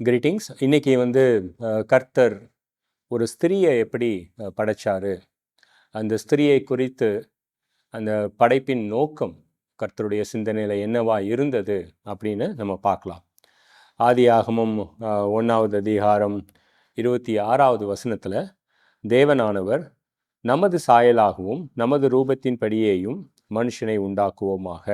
Greetings இன்றைக்கி வந்து கர்த்தர் ஒரு ஸ்திரியை எப்படி படைச்சாரு? அந்த ஸ்திரியை குறித்து அந்த படைப்பின் நோக்கம் கர்த்தருடைய சிந்தனையில் என்னவா இருந்தது அப்படின்னு நம்ம பார்க்கலாம். ஆதி அஹ், ஒன்றாவது அதிகாரம் இருபத்தி ஆறாவது வசனத்தில் தேவனானவர் நமது சாயலாகவும் நமது ரூபத்தின் படியேயும் மனுஷனை உண்டாக்குவோமாக.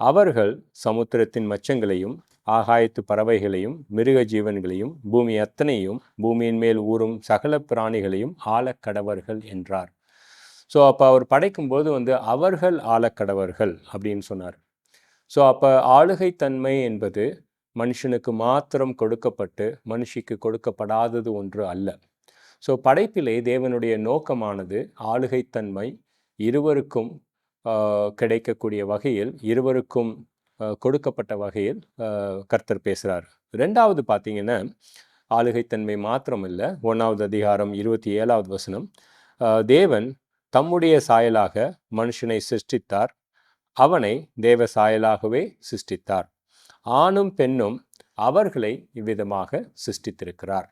அவர்கள் சமுத்திரத்தின் மச்சங்களையும் ஆகாயத்து பறவைகளையும் மிருக ஜீவன்களையும் பூமி அத்தனையும் பூமியின் மேல் ஊறும் சகல பிராணிகளையும் ஆழக்கடவர்கள் என்றார். ஸோ அப்போ அவர் படைக்கும்போது வந்து அவர்கள் ஆழக்கடவர்கள் அப்படின்னு சொன்னார். ஸோ அப்போ ஆளுகைத்தன்மை என்பது மனுஷனுக்கு மாத்திரம் கொடுக்கப்பட்டு மனுஷிக்கு கொடுக்கப்படாதது ஒன்று அல்ல. ஸோ படைப்பிலே தேவனுடைய நோக்கமானது ஆளுகைத்தன்மை இருவருக்கும் கிடைக்கக்கூடிய வகையில் இருவருக்கும் கொடுக்கப்பட்ட வகையில் கர்த்தர் பேசுகிறார் ரெண்டாவது பார்த்தீங்கன்னா ஆளுகைத்தன்மை மாத்திரம் இல்லை ஒன்றாவது அதிகாரம் இருபத்தி ஏழாவது வசனம் தேவன் தம்முடைய சாயலாக மனுஷனை சிருஷ்டித்தார். அவனை தேவ சாயலாகவே சிருஷ்டித்தார். ஆணும் பெண்ணும் அவர்களை இவ்விதமாக சிருஷ்டித்திருக்கிறார்.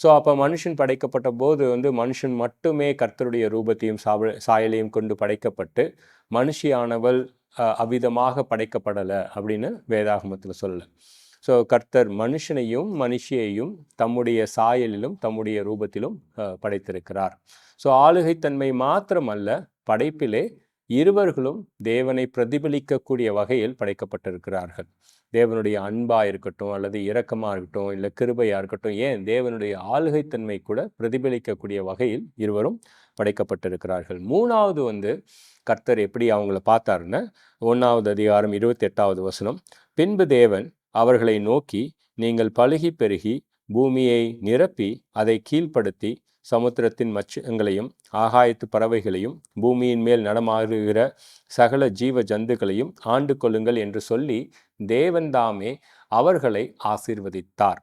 ஸோ அப்போ மனுஷன் படைக்கப்பட்ட போது வந்து மனுஷன் மட்டுமே கர்த்தருடைய ரூபத்தையும் சாவ சாயலையும் கொண்டு படைக்கப்பட்டு மனுஷியானவள் அவ்விதமாக படைக்கப்படலை அப்படின்னு வேதாகமத்தில் சொல்லலை. ஸோ கர்த்தர் மனுஷனையும் மனுஷியையும் தம்முடைய சாயலிலும் தம்முடைய ரூபத்திலும் படைத்திருக்கிறார். ஸோ ஆளுகைத்தன்மை மாத்திரமல்ல படைப்பிலே இருவர்களும் தேவனை பிரதிபலிக்கக்கூடிய வகையில் படைக்கப்பட்டிருக்கிறார்கள். தேவனுடைய அன்பாக இருக்கட்டும் அல்லது இரக்கமாக இருக்கட்டும் இல்லை கிருபையாக இருக்கட்டும் ஏன் தேவனுடைய ஆளுகைத்தன்மை கூட பிரதிபலிக்கக்கூடிய வகையில் இருவரும் படைக்கப்பட்டிருக்கிறார்கள். மூணாவது வந்து கர்த்தர் எப்படி அவங்கள பார்த்தாருன்னா ஒன்றாவது அதிகாரம் இருபத்தி எட்டாவது வசனம் பின்பு தேவன் அவர்களை நோக்கி நீங்கள் பழுகி பெருகி பூமியை நிரப்பி அதை கீழ்ப்படுத்தி சமுத்திரத்தின் மச்சங்களையும் ஆகாயத்து பறவைகளையும் பூமியின் மேல் நடமாறுகிற சகல ஜீவ ஜந்துக்களையும் ஆண்டு கொள்ளுங்கள் என்று சொல்லி தேவன்தாமே அவர்களை ஆசீர்வதித்தார்.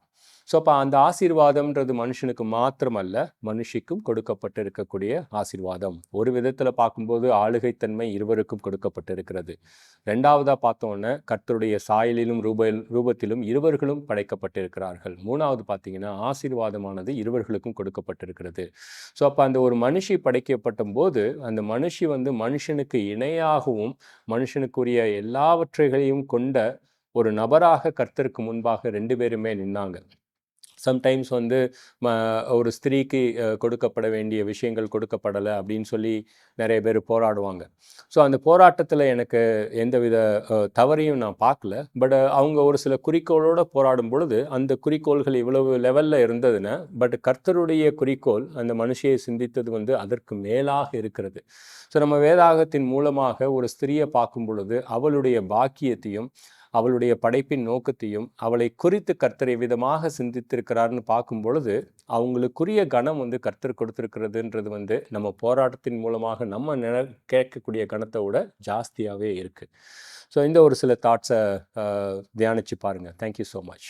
ஸோ அப்போ அந்த ஆசீர்வாதம்ன்றது மனுஷனுக்கு மாத்திரமல்ல மனுஷிக்கும் கொடுக்கப்பட்டிருக்கக்கூடிய ஆசீர்வாதம். ஒரு விதத்தில் பார்க்கும்போது ஆளுகைத்தன்மை இருவருக்கும் கொடுக்கப்பட்டிருக்கிறது. ரெண்டாவதாக பார்த்தோன்னே கர்த்தருடைய சாயலிலும் ரூப ரூபத்திலும் இருவர்களும் படைக்கப்பட்டிருக்கிறார்கள். மூணாவது பார்த்தீங்கன்னா ஆசீர்வாதமானது இருவர்களுக்கும் கொடுக்கப்பட்டிருக்கிறது. ஸோ அப்போ அந்த ஒரு மனுஷி படைக்கப்பட்ட போது அந்த மனுஷி வந்து மனுஷனுக்கு இணையாகவும் மனுஷனுக்குரிய எல்லாவற்றைகளையும் கொண்ட ஒரு நபராக கர்த்தருக்கு முன்பாக ரெண்டு பேருமே நின்னாங்க. சம்டைம்ஸ் வந்து ம ஒரு ஸ்திரீக்கு கொடுக்கப்பட வேண்டிய விஷயங்கள் கொடுக்கப்படலை அப்படின்னு சொல்லி நிறைய பேர் போராடுவாங்க. ஸோ அந்த போராட்டத்தில் எனக்கு எந்தவித தவறையும் நான் பார்க்கல. பட் அவங்க ஒரு சில குறிக்கோளோடு போராடும் பொழுது அந்த குறிக்கோள்கள் இவ்வளவு லெவலில் இருந்ததுன்னா பட் கர்த்தருடைய குறிக்கோள் அந்த மனுஷியை சிந்தித்தது வந்து அதற்கு மேலாக இருக்கிறது. ஸோ நம்ம வேதாகத்தின் மூலமாக ஒரு ஸ்திரியை பார்க்கும் பொழுது அவளுடைய பாக்கியத்தையும் அவளுடைய படைப்பின் நோக்கத்தையும் அவளை குறித்து கர்த்தரை விதமாக சிந்தித்திருக்கிறார்னு பார்க்கும் பொழுது அவங்களுக்குரிய கணம் வந்து கர்த்தர் கொடுத்துருக்கிறதுன்றது வந்து நம்ம போராட்டத்தின் மூலமாக நம்ம நின கேட்கக்கூடிய கணத்தை விட ஜாஸ்தியாகவே இருக்குது ஸோ இந்த ஒரு சில தாட்ஸை தியானிச்சு பாருங்கள் தேங்க்யூ ஸோ மச்